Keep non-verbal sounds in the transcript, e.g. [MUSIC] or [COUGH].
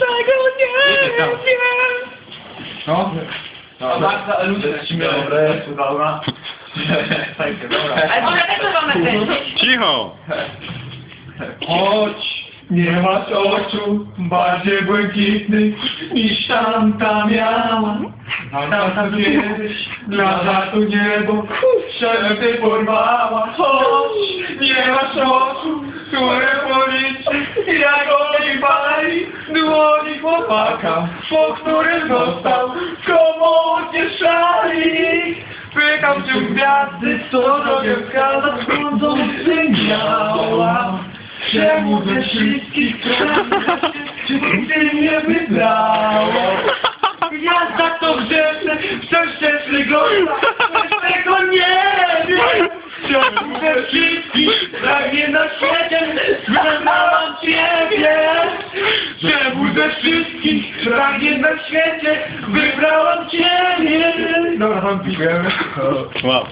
Tego nie tam. wiem. No. A Marta, ludzie Dobre. [LAUGHS] Dobra. Ale to wam nakręcić. Cicho! Chodź, nie masz oczu bardziej błękitnych niż tamta miała. Tamta kiedyś dla żartu niebo szepty porwała. Chodź, nie masz oczu, które dłoni chłopaka, po którym został komórnie szalik. Pykał cię gwiazdy, co drogę wskaza, schodzący miała. Czemu ze wszystkich stron Ty mnie wybrało Gwiazda to grzeszne Przeszczeszny gosta Coś tego nie wiem Czemu ze wszystkich Pragnie na świecie ze wszystkich Pragnie na świecie Wybrałam Ciebie tam piłem Wow.